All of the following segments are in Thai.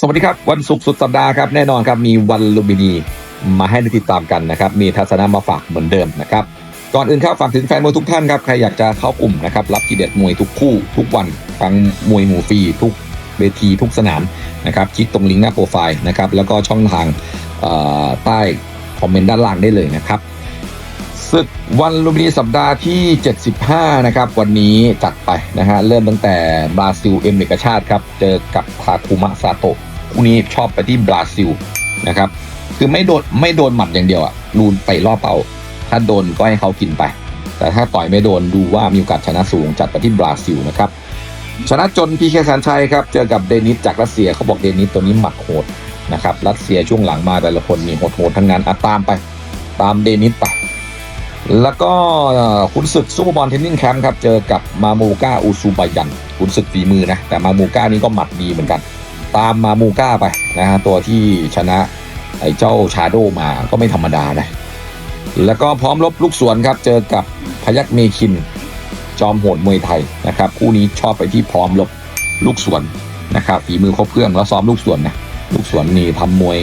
สวัสดีครับ วันศุกร์สุดสัปดาห์ครับแน่นอนครับมีวันลุมพินีมาให้ได้ติดตามกันนะครับ มีทัศนะมาฝากเหมือนเดิมนะครับ ก่อนอื่นครับฝากถึงแฟนมวยทุกท่านครับ ใครอยากจะเข้ากลุ่มนะครับ รับทีเด็ดมวยทุกคู่ทุกวันฟังมวยหมู่ฟรีทุกเวทีทุกสนามนะครับคลิกตรงลิงก์หน้าโปรไฟล์นะครับแล้วก็ช่องทางใต้คอมเมนต์ด้านล่างได้เลยนะครับศึกวันลุมพินีสัปดาห์ที่ 75 นะครับ วันนี้จัดไปนะฮะเริ่มตั้งแต่บราซิลเอ็มเอกชาติครับ เจอกับทาคุมะซาโตะ คู่นี้ชอบไปที่บราซิลนะครับ คือไม่โดนไม่โดนหมัดอย่างเดียวอะรูนไปล่อเป้า ถ้าโดนก็ให้เขากินไป แต่ถ้าต่อยไม่โดนดูว่ามีโอกาสชนะสูงจัดไปที่บราซิลนะครับชนะจนพีเคสันชัยครับ เจอกับเดนิสจากรัสเซียเขาบอกเดนิสตัวนี้หมัดโหดนะครับรัสเซียช่วงหลังมาแต่ละคนมีโหดๆทั้งนั้นอะตามไป ตามเดนิสไปแล้วก็เอ่อขุนศึกซูเปอร์บอลเทนนิงแคมป์ครับ เจอกับมามูก้าอูซูบายันขุนศึกฝีมือนะ แต่มามูก้านี่ก็หมัดดีเหมือนกัน ตามมามูก้าไปนะฮะตัวที่ชนะไอ้เจ้าชาโดมาก็ไม่ธรรมดานะ แล้วก็พร้อมรบลูกสวนครับ เจอกับพยักเมคิน จอมโหดมวยไทยนะครับ คู่นี้ชอบไปที่พร้อมรบลูกสวนนะครับฝีมือครบเครื่องแล้วซ้อมลูกสวนนะลูกสวนนี่ทำมวย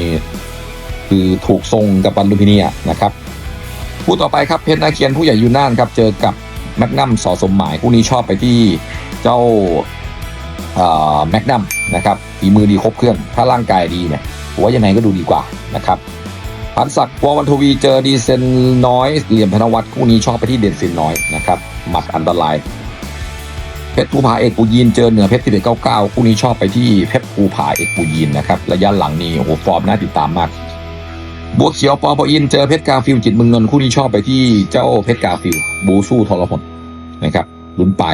คือถูกทรงกับปันลุพินีะนะครับคู่ต่อไปครับเพชรนาเคียนผู้ใหญ่ยูน่านครับเจอกับแมกนัมสอสมหมายคู่นี้ชอบไปที่เจ้า แมกนัมนะครับฝีมือดีครบเครื่อง ถ้าร่างกายดีเนี่ยผมว่ายังไงก็ดูดีกว่านะครับพันศักดิ์วอวันทวีเจอดีเซนน้อยเหลี่ยมธนวัฒน์คู่นี้ชอบไปที่เด่นสินน้อยนะครับหมัดอันตรายเพชรภูผาเอกปูยีนเจอเหนือเพชรที่เด็ดเก้าเก้าคู่นี้ชอบไปที่เพชรภูผาเอกปูยีนนะครับระยะหลังนี้โอ้โหฟอร์มน่าติดตามมากบัวเขียวปอปออินเจอเพชรกาฟิลจิตเมืองนนท์คู่นี้ชอบไปที่เจ้าเพชรกาฟิลบูสู้ทรหดนะครับ ลุ้นไป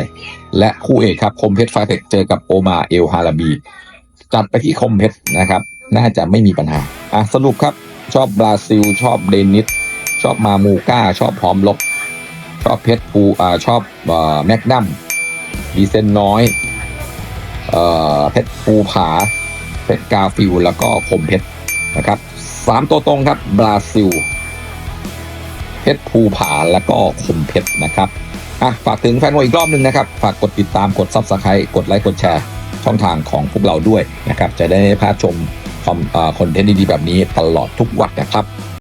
และคู่เอกครับคมเพชรไฟเทคเจอกับโอมาเอลฮาราบี จัดไปที่คมเพชรนะครับ น่าจะไม่มีปัญหาอะสรุปครับชอบบราซิล ชอบเดนิสชอบมามูก้า ชอบพร้อมลบ ชอบเพชรภูอ่าชอบแมกนัมดีเซนน้อยเอ่อเพชรภูผาเพชรกาฟิลแล้วก็คมเพชรนะครับสามตัวตรงครับบราซิล เพชรภูผาแล้วก็คมเพชรนะครับ อะฝากถึงแฟนมวยอีกรอบหนึ่งนะครับ ฝากกดติดตามกดซับสไครต์กดไลค์กดแชร์ช่องทางของพวกเราด้วยนะครับ จะได้ไม่พลาดชมคอนเทนต์ดีๆแบบนี้ตลอดทุกวันนะครับ